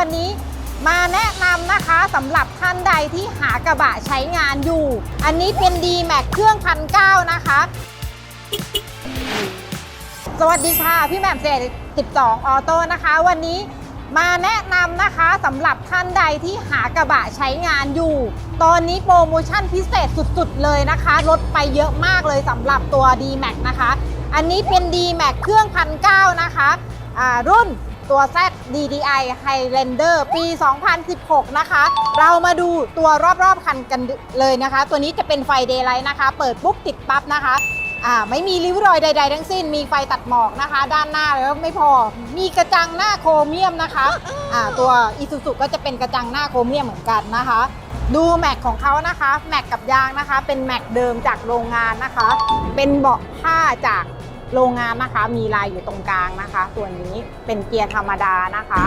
วันนี้มาแนะนำนะคะสำหรับท่านใดที่หากระบะใช้งานอยู่ อันนี้เป็น d m a x เครื่องพันเก้านะคะ สวัสดีค่ะ พี่แหม่มเศษ12 ออโต้นะคะ วันนี้มาแนะนำนะคะสำหรับท่านใดที่หากระบะใช้งานอยู่ ตอนนี้โปรโมชั่นพิเศษสุดๆ เลยนะคะลดไปเยอะมากเลยสำหรับตัว d m a x นะคะ อันนี้เป็น d m a x เครื่องพันเก้านะคะรุ่น ตัว Z DDI Highlander ปี 2016 นะคะ เรามาดูตัวรอบๆคันกันเลยนะคะ ตัวนี้จะเป็นไฟ Daylight นะคะ เปิดปุ๊บติดปั๊บนะคะอ่าไม่มีริ้วรอยใด ๆ ทั้งสิ้น มีไฟตัดหมอกนะคะ ด้านหน้าแล้วไม่พอ มีกระจังหน้าโครเมียมนะคะอ่าตัวอีซูซูก็จะเป็นกระจังหน้าโครเมียมเหมือนกันนะคะ ดูแม็กของเขานะคะ แม็กกับยางนะคะ เป็นแม็กเดิมจากโรงงานนะคะ เป็นเบาะผ้าจาก โรงงานนะคะมีลายอยู่ตรงกลางนะคะ ตัวนี้เป็นเกียร์ธรรมดานะคะ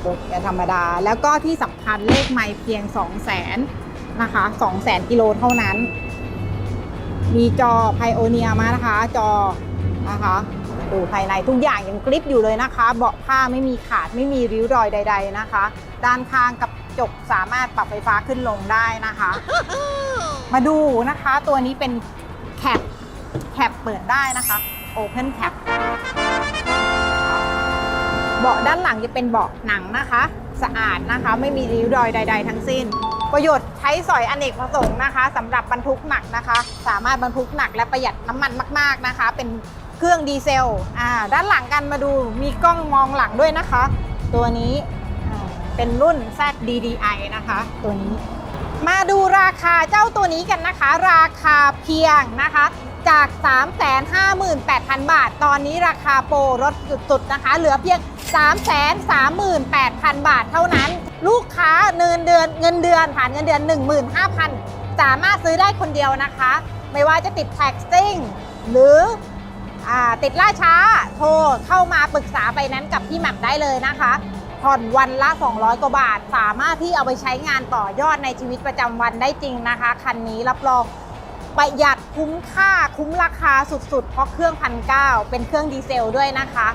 เกียร์ธรรมดา แล้วก็ที่สำคัญเลขไมล์เพียง 2 0 0 0 0 0นะคะ2 0 0 0 0 0กิโลเท่านั้น มีจอไพโอเนียมานะคะ จอนะคะดูภายในทุกอย่างยังกริปอยู่เลยนะคะ เบาะผ้าไม่มีขาดไม่มีริ้วรอยใด ๆนะคะ ด้านข้างกับจกสามารถปรับไฟฟ้าขึ้นลงได้นะคะ มาดูนะคะ ตัวนี้เป็นแคป แคปเปิดได้นะคะ Open Cap เบาะด้านหลังจะเป็นเบาะหนังนะคะ สะอาดนะคะ ไม่มีริ้วรอยใด ๆ ทั้งสิ้น ประโยชน์ใช้สอยอเนกประสงค์นะคะสำหรับบรรทุกหนักนะคะ สามารถบรรทุกหนักและประหยัดน้ำมันมาก ๆนะคะ เป็นเครื่องดีเซลอ่าด้านหลังกันมาดูมีกล้องมองหลังด้วยนะคะ ตัวนี้เป็นรุ่น Z DDI นะคะ ตัวนี้ มาดูราคาเจ้าตัวนี้กันนะคะ ราคาเพียงนะคะ จาก 358,000 บาท ตอนนี้ราคาโปรลดสุดๆนะคะ เหลือเพียง 338,000 บาทเท่านั้น ลูกค้าเงินเดือนเงินเดือนผ่านเงินเดือน 15,000 สามารถซื้อได้คนเดียวนะคะ ไม่ว่าจะติดแท็กซิ่งหรืออติดล่าช้าโทรเข้ามาปรึกษาไปนั้นกับพี่หม่มได้เลยนะคะ ผ่อนวันละ 200 กว่าบาท สามารถที่เอาไปใช้งานต่อยอดในชีวิตประจำวันได้จริงนะคะ คันนี้รับรองประหยัดคุ้มค่าคุ้มราคาสุดๆ เพราะเครื่องพันเเป็นเครื่องดีเซลด้วยนะคะ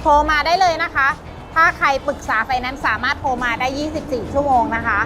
โทรมาได้เลยนะคะ ถ้าใครปรึกษาไฟแนนซ์สามารถโทรมาได้ 24 ชั่วโมงนะคะ